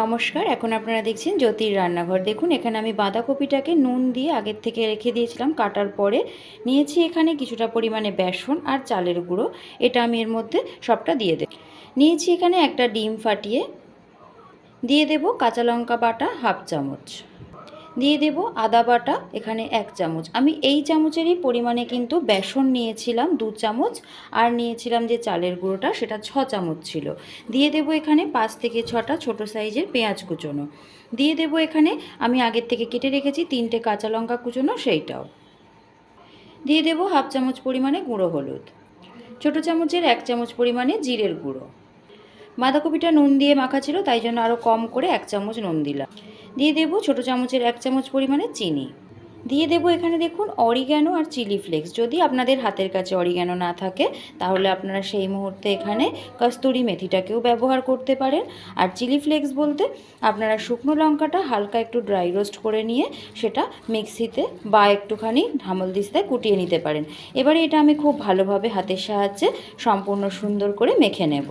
নমস্কার, এখন আপনারা দেখছেন জ্যোতির রান্নাঘর। দেখুন, এখানে আমি বাঁধাকপিটাকে নুন দিয়ে আগের থেকে রেখে দিয়েছিলাম, কাটার পরে নিয়েছি এখানে কিছুটা পরিমাণে বেসন আর চালের গুঁড়ো। এটা আমি এর মধ্যে সবটা দিয়ে দেব। নিয়েছি এখানে একটা ডিম ফাটিয়ে। দিয়ে দেব কাঁচা লঙ্কা বাটা হাফ চামচ। দিয়ে দেব আদা বাটা, এখানে এক চামচ। আমি এই চামচেরই পরিমাণে কিন্তু বেসন নিয়েছিলাম, দু চামচ, আর নিয়েছিলাম যে চালের গুঁড়োটা, সেটা ছ চামচ ছিল। দিয়ে দেব এখানে পাঁচ থেকে ছটা ছোট সাইজের পেঁয়াজ কুচোনো। দিয়ে দেব এখানে, আমি আগের থেকে কেটে রেখেছি তিনটে কাঁচা লঙ্কা কুচোনো, সেইটাও। দিয়ে দেব হাফ চামচ পরিমাণে গুঁড়ো হলুদ। ছোটো চামচের এক চামচ পরিমাণে জিরের গুঁড়ো। বাঁধাকপিটা নুন দিয়ে মাখা ছিল, তাই জন্য আরও কম করে এক চামচ নুন দিলাম। দিয়ে দেবো ছোটো চামচের এক চামচ পরিমাণে চিনি। দিয়ে দেবো এখানে দেখুন অরিগ্যানো আর চিলি ফ্লেক্স। যদি আপনাদের হাতের কাছে অরিগ্যানো না থাকে, তাহলে আপনারা সেই মুহূর্তে এখানে কস্তুরি মেথিটাকেও ব্যবহার করতে পারেন। আর চিলি ফ্লেক্স বলতে আপনারা শুকনো লঙ্কাটা হালকা একটু ড্রাই রোস্ট করে নিয়ে সেটা মিক্সিতে বা একটুখানি ঢামল দিস্তে কুটিয়ে নিতে পারেন। এবারে এটা আমি খুব ভালোভাবে হাতের সাহায্যে সম্পূর্ণ সুন্দর করে মেখে নেব।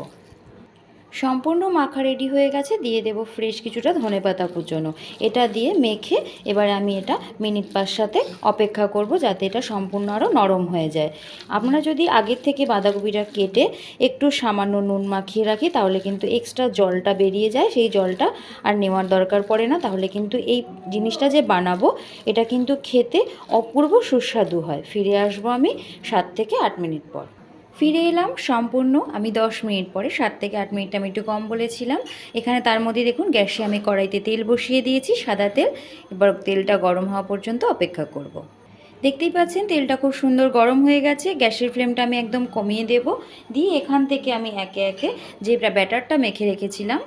সম্পূর্ণ মাখা রেডি হয়ে গেছে, দিয়ে দেব ফ্রেশ কিছুটা ধনেপাতা কুচোনো। এটা দিয়ে মেখে এবার আমি এটা মিনিট পাঁচ সাথে অপেক্ষা করব যাতে এটা সম্পূর্ণ আরও নরম হয়ে যায়। আপনারা যদি আগের থেকে বাঁধাকপিটা কেটে একটু সামান্য নুন মাখিয়ে রাখি, তাহলে কিন্তু এক্সট্রা জলটা বেরিয়ে যায়। সেই জলটা আর নেওয়ার দরকার পড়ে না। তাহলে কিন্তু এই জিনিসটা যে বানাবো, এটা কিন্তু খেতে অপূর্ব সুস্বাদু হয়। ফিরে আসব আমি সাত থেকে আট মিনিট পর। ফিরে এলাম, সম্পূর্ণ, আমি দশ মিনিট পরে, সাত থেকে আট মিনিট আমি একটু কম বলেছিলাম। এখানে তার মধ্যে দেখুন, গ্যাসে আমি কড়াইতে তেল বসিয়ে দিয়েছি, সাদা তেল। এবার তেলটা গরম হওয়া পর্যন্ত অপেক্ষা করব। দেখতেই পাচ্ছেন, তেলটা খুব সুন্দর গরম হয়ে গেছে। গ্যাসের ফ্লেমটা আমি একদম কমিয়ে দেব। দিয়ে এখান থেকে আমি একে একে যে ব্যাটারটা মেখে রেখেছিলাম,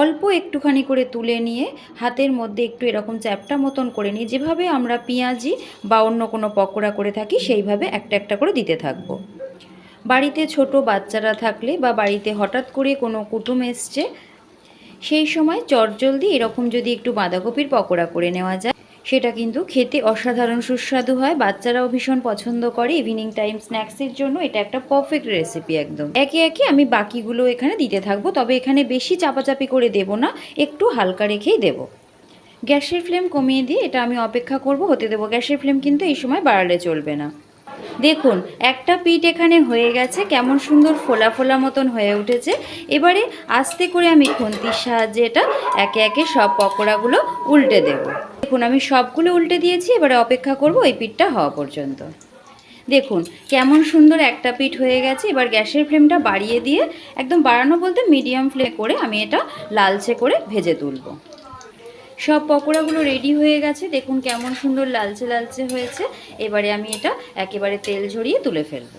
অল্প একটুখানি করে তুলে নিয়ে, হাতের মধ্যে একটু এরকম চ্যাপটা মতন করে নিয়ে, যেভাবে আমরা পেঁয়াজি বা অন্য কোনো পকোড়া করে থাকি, সেইভাবে একটা একটা করে দিতে থাকব। বাড়িতে ছোট বাচ্চারা থাকলে বা বাড়িতে হঠাৎ করে কোনো কুটুম এসছে, সেই সময় চটজলদি এরকম যদি একটু বাঁধাকপির পকোড়া করে নেওয়া যায়। সেটা কিন্তু খেতে অসাধারণ সুস্বাদু হয়। বাচ্চারাও ভীষণ পছন্দ করে। ইভিনিং টাইম স্ন্যাক্সের জন্য এটা একটা পারফেক্ট রেসিপি একদম। একে একে আমি বাকিগুলো এখানে দিতে থাকব, তবে এখানে বেশি চাপাচাপি করে দেব না, একটু হালকা রেখেই দেব। গ্যাসের ফ্লেম কমিয়ে দিয়ে এটা আমি অপেক্ষা করব, হতে দেবো। গ্যাসের ফ্লেম কিন্তু এই সময় বাড়ালে চলবে না। দেখুন, একটা পিঠ এখানে হয়ে গেছে, কেমন সুন্দর ফোলা ফোলা মতন হয়ে উঠেছে। এবারে আস্তে করে আমি খুন্তির সাহায্যে এটা একে একে সব পকোড়াগুলো উল্টে দেব। দেখুন, আমি সবগুলো উল্টে দিয়েছি, এবারে অপেক্ষা করব ওই পিঠটা হওয়া পর্যন্ত। দেখুন, কেমন সুন্দর একটা পিঠ হয়ে গেছে, এবার গ্যাসের ফ্লেমটা বাড়িয়ে দিয়ে, একদম বাড়ানো বলতে মিডিয়াম ফ্লেম করে আমি এটা লালচে করে ভেজে তুলব। সব পকোড়াগুলো রেডি হয়ে গেছে। দেখুন কেমন সুন্দর লালচে লালচে হয়েছে। এবারে আমি এটা একেবারে তেল ঝরিয়ে তুলে ফেলব।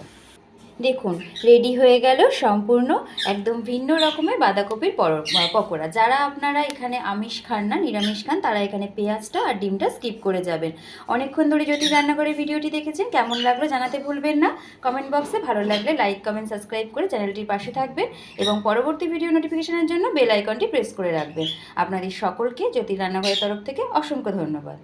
দেখুন রেডি হয়ে গেল সম্পূর্ণ একদম ভিন্ন রকমের বাঁধাকপির পর- পকোড়া। যারা আপনারা এখানে আমিষ খান না, নিরামিষ খান, তারা এখানে পেঁয়াজটা আর ডিমটা স্কিপ করে যাবেন। অনেকক্ষণ ধরে যদি রান্নাঘরের ভিডিওটি দেখেছেন, কেমন লাগল জানাতে ভুলবেন না। কমেন্ট বক্সে ভালো লাগলে লাইক কমেন্ট সাবস্ক্রাইব করে চ্যানেলটির পাশে থাকবেন এবং পরবর্তী ভিডিও নোটিফিকেশনের জন্য বেল আইকনটি প্রেস করে রাখবেন। আপনাদের সকলকে জ্যোতি রান্নাঘরের তরফ থেকে অসংখ্য ধন্যবাদ।